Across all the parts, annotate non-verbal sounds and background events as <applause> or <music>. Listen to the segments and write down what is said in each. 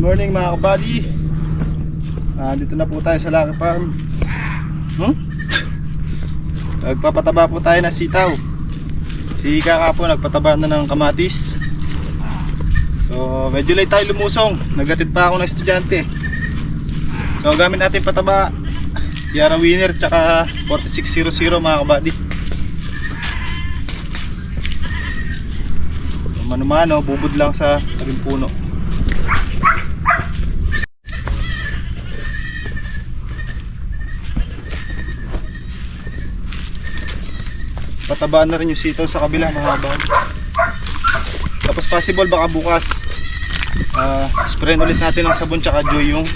good morning mga kabady. Ah, dito na po tayo sa Lucky Farm. Hmm? Nagpapataba po tayo ng sitaw. Si Kaka po nagpataba na ng kamatis. So, medyo late tayo lumusong. Nagatid pa ako ng estudyante. So, gamit natin pataba. Yara Winner tsaka 4600 mga kabady. So, mano-mano, bubod lang sa tabing puno. Patabaan na rin yung sitaw sa kabila mahaba. Tapos possible baka bukas uh, spray ulit natin ng sabon tsaka joy yung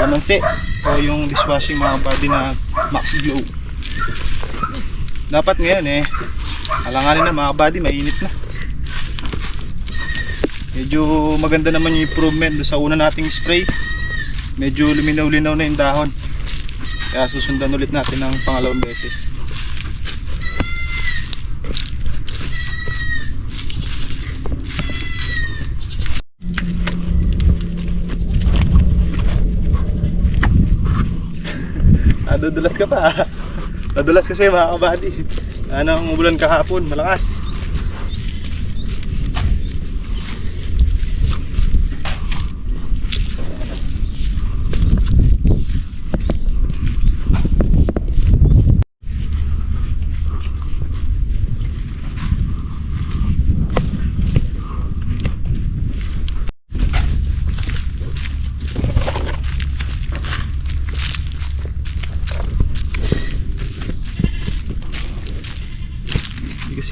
lamansi o yung dishwashing mga body na max glow. Dapat ngayon eh alanganin na mga body mainit na. Medyo maganda naman yung improvement sa una nating spray. Medyo luminaw-linaw na yung dahon. Kaya susundan ulit natin ng pangalawang beses. Nadudulas ka pa. Nadulas kasi mga kabady. Ano umulan kahapon, malakas.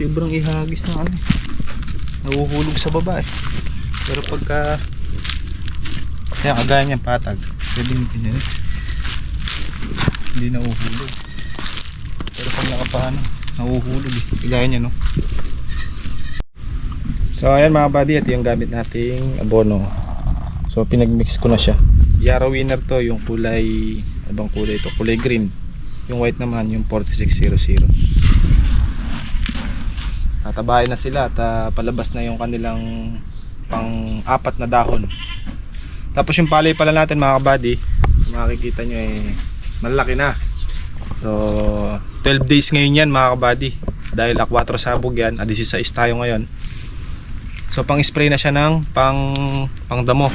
Sobrang ihagis na ano. Nahuhulog sa baba eh. Pero pagka kaya kagaya niyan patag. Pwede mo pinyan. Hindi nahuhulog. Pero pag nakapaano, nahuhulog eh. Kagaya niya no. So ayan mga buddy, ito yung gamit nating abono. So pinagmix ko na siya. Yara winner to, yung kulay, ano bang kulay ito? Kulay green. Yung white naman, yung 4600 tatabahin na sila at ah, palabas na yung kanilang pang apat na dahon. Tapos yung palay pala natin mga kabady makikita nyo eh malaki na. So 12 days ngayon yan mga kabady. Dahil A4 sabog yan a 16 tayo ngayon. So pang spray na siya ng pang pang damo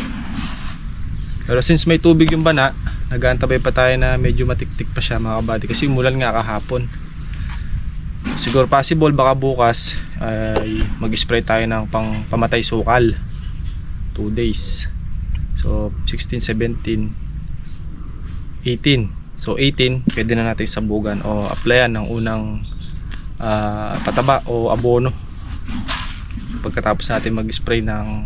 pero since may tubig yung bana nagaantabay pa tayo na medyo matiktik pa siya mga kabady kasi umulan nga kahapon siguro possible baka bukas ay mag-spray tayo ng pang pamatay sukal. 2 days. So 16, 17 18 so 18 pwede na natin sabugan o applyan ng unang ah, pataba o abono. Pagkatapos natin mag-spray ng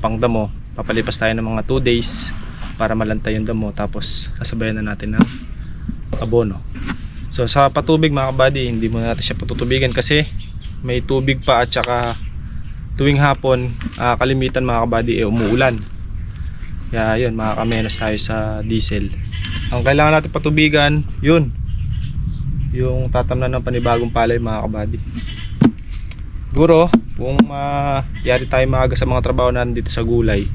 pangdamo papalipas tayo ng mga 2 days para malantay yung damo tapos sasabayan na natin ng abono So sa patubig mga kabady, hindi muna natin siya patutubigan kasi may tubig pa at saka tuwing hapon, ah, kalimitan mga kabady, eh, umuulan. Kaya yun, makakamenos tayo sa diesel. Ang kailangan natin patubigan, yun. Yung tatamnan ng panibagong palay mga kabady. Siguro, kung uh, yari tayo maaga sa mga trabaho natin dito sa gulay,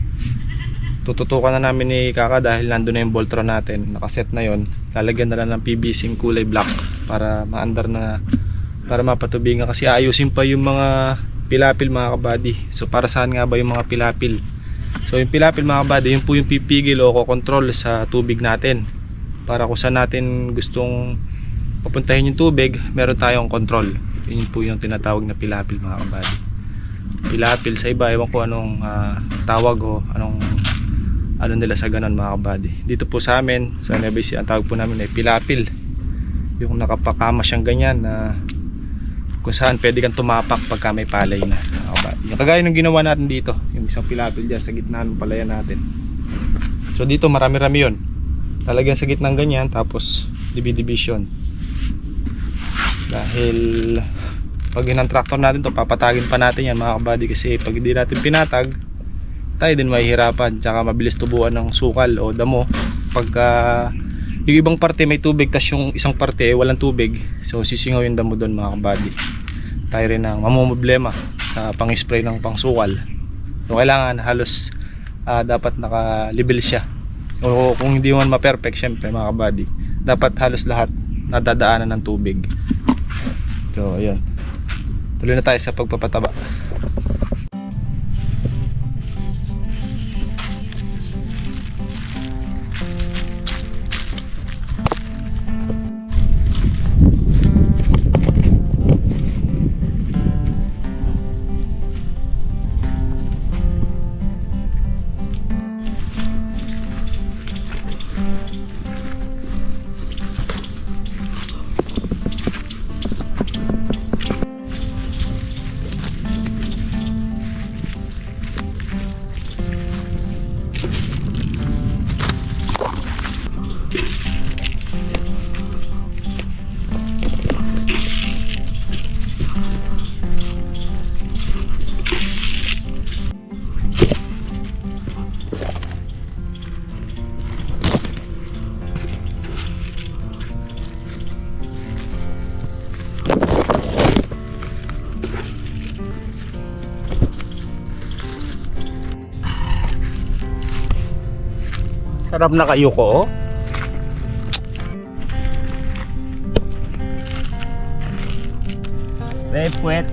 tututukan na namin ni Kaka dahil nandun na yung Voltron natin, nakaset na yon lalagyan na lang ng PVC yung kulay black para maandar na para mapatubigan kasi ayusin pa yung mga pilapil mga kabady. So para saan nga ba yung mga pilapil? So yung pilapil mga kabady yun po yung pipigil o kokontrol sa tubig natin. Para kung saan natin gustong papuntahin yung tubig meron tayong control. Yun po yung tinatawag na pilapil mga kabady. Pilapil sa iba ewan ko anong ah, tawag o anong ano nila sa ganon mga kabady. Dito po sa amin sa Nueva Ecija ang tawag po namin ay pilapil yung nakapakama siyang ganyan na kung saan pwede kang tumapak pagka may palay na yung kagaya ng ginawa natin dito yung isang pilapil dyan sa gitna ng palayan natin. So dito marami-rami yun. Talagang sa gitna ng ganyan tapos division dahil pag inang tractor natin to papatagin pa natin yan mga kabady kasi pag hindi natin pinatag tayo din mahihirapan tsaka mabilis tubuan ng sukal o damo. Pagka yung ibang parte may tubig tas yung isang parte eh, walang tubig. So sisingaw yung damo doon mga kabady. Tayo rin ang mamumblema sa pang-spray ng pangsukal. So kailangan halos ah, dapat naka-level siya. O kung hindi man ma-perfect syempre mga kabady dapat halos lahat nadadaanan ng tubig. So ayun. Tuloy na tayo sa pagpapataba Sarap na kayo ko. oh. May puwet.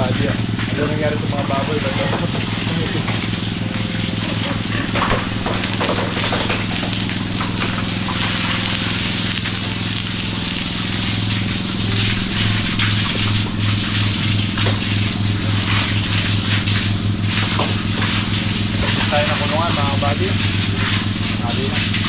Kabady ah? Ano nangyari sa mga baboy? Ba't tayo na kulungan mga kabady. Sabi na.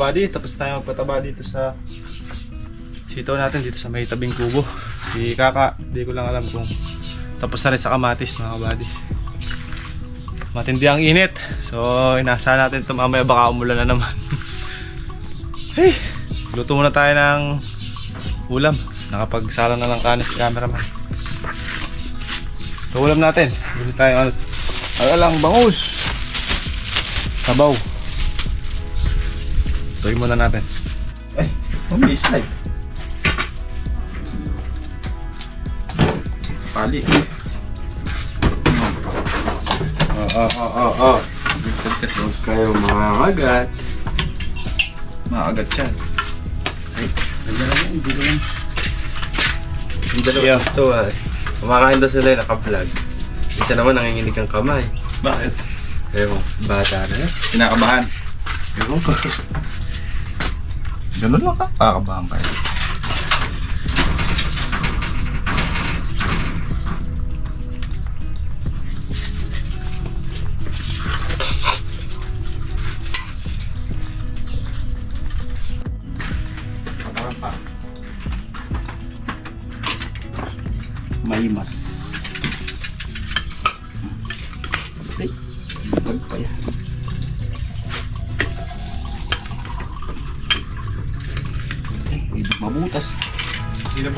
Kabady, tapos tayo magpataba dito sa sitaw natin dito sa may tabing kubo. Si Kaka, di ko lang alam kung tapos na rin sa kamatis mga kabady. Matindi ang init. So, inaasahan natin ito mamaya baka umulan na naman. <laughs> Hey, luto muna tayo ng ulam. Nakapagsala na lang kanin si cameraman. Ito ulam natin. Bili tayo ano. Ano lang, bangus. Sabaw. Tuloy muna natin. Eh, mabilis na eh. Pali. Oo, oo, oo, oo. Bigtad kasi. Huwag kayong makakagat. Maagat yan. Yung dalawa ito ah. Kumakain daw sila yung naka-vlog. Isa naman nanginginig ang kamay. Bakit? Ewan, bata na yan. Kinakabahan. Ewan ko. Ganun lang ka. Kakabahan ka.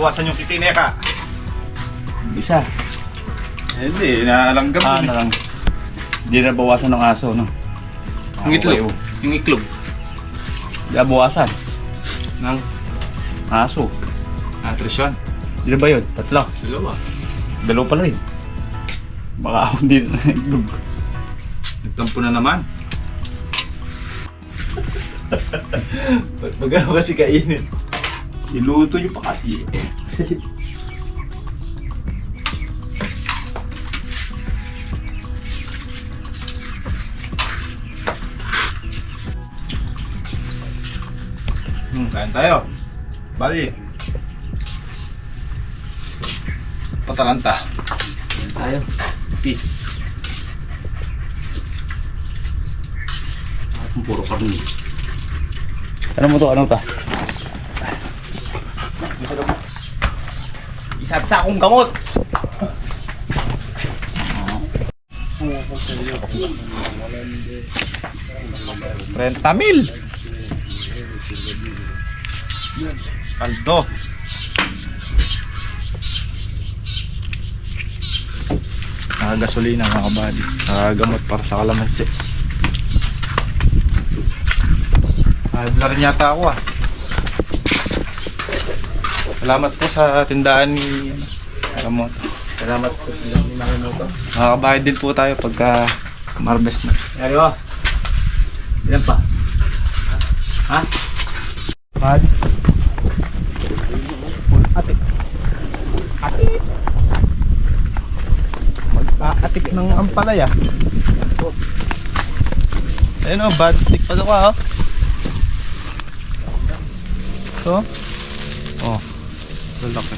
Sinabuwasan yung kitineka. Isa. Hindi, naalanggam Ah, na lang. Hindi na bawasan ng aso, no? Yung itlog. Okay, oh. Yung iklog. Hindi na bawasan. Ng Aso. atrisyon. Hindi na ba yun? Tatlo. Dalawa. Dalawa pala rin. Baka ako hindi na itlog. Nagtampo na naman. <laughs> Ba't magano kasi kainin? Iluto niyo pa kasi. <laughs> Hmm, kain tayo. Bali. Patalanta. tayo. Peace. Puro karni. Ano mo to? Ano to? Isa sa akong gamot. 30 mil. Kaldo. Nakagasolina mga kabady. Nakagamot para sa kalamansi. Na rin yata ako ah. Salamat po sa tindahan ni Ramon. Salamat po sa ni Makimoto. Makakabayad din po tayo pagka marbest na. Yari ko. Ilan pa? Ha? Malis. Atik. Atik. Mag-aatik ng ampalaya. Ayun o, bad stick pa oh. Ito. Oh. Lalaki.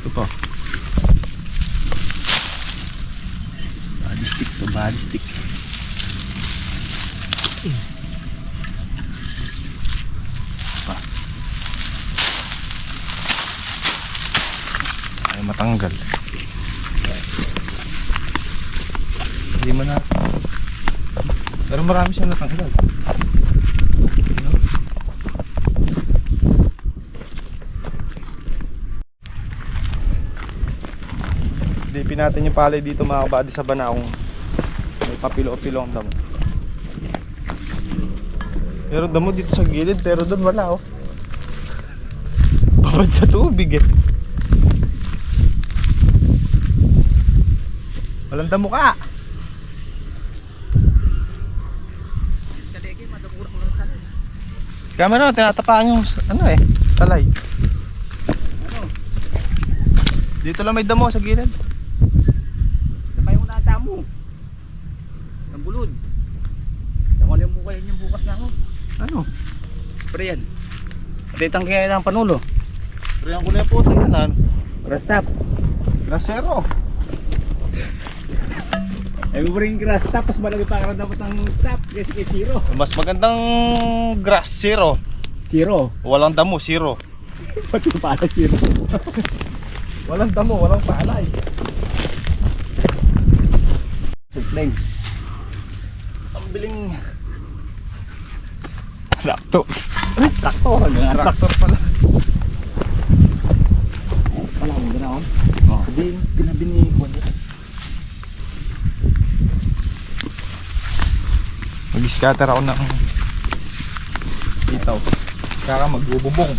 Ito pa. Body stick to body stick. ay matanggal hindi mo na pero marami siyang natanggal Dipin natin yung palay dito mga kabady sa banaong may papilo-pilo ang damo pero damo dito sa gilid pero doon wala oh <laughs> babad sa tubig eh Walang damo ka. Si camera, tinatapaan yung ano eh, talay. Dito lang may damo sa gilid. Saka yung natamo. Ang bulod. Ako na yung buka yun yung bukas na ako. Ano? Pre yan. Patitang kaya ng panulo. Pero yung kulay puti yan ano? Para stop. Grasero. Ay mo rin grass stop. Mas malaki pa karoon dapat ng stop. Kasi kay zero. Mas magandang grass, zero. Zero. Walang damo, zero. <laughs> Pati pala zero. <laughs> Walang damo, walang palay. Thanks. Ang biling Sakto. Sakto. Hanggang Tractor pala. Wala mo na ako. Oh. Hindi, tinabi ni Juan. Mag-scatter ako ng itaw. Kaka magbububong.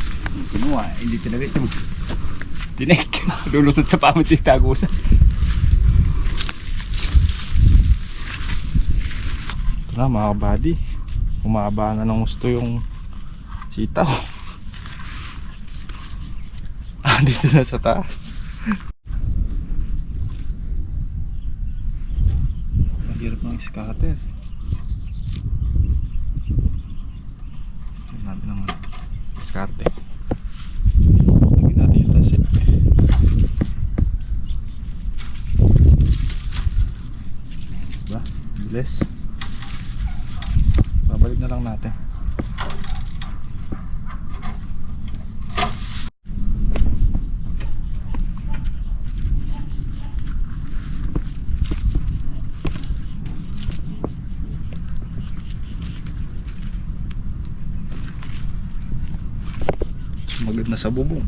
Kinuha. Hindi talaga ito. Dinek. Lulusot sa pamit yung tagusan. Ito na mga kabady. Umaba na ng gusto yung sitaw. Ah, dito na sa taas. Mahirap ng scatter. Natin ng diskarte. Lagyan natin yung tasit. Diba? Bilis. Babalik na lang natin. Sumagad na sa bubong.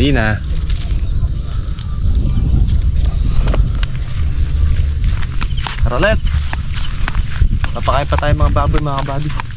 Marina. Tara, let's! Napakain pa tayo mga baboy mga kabady.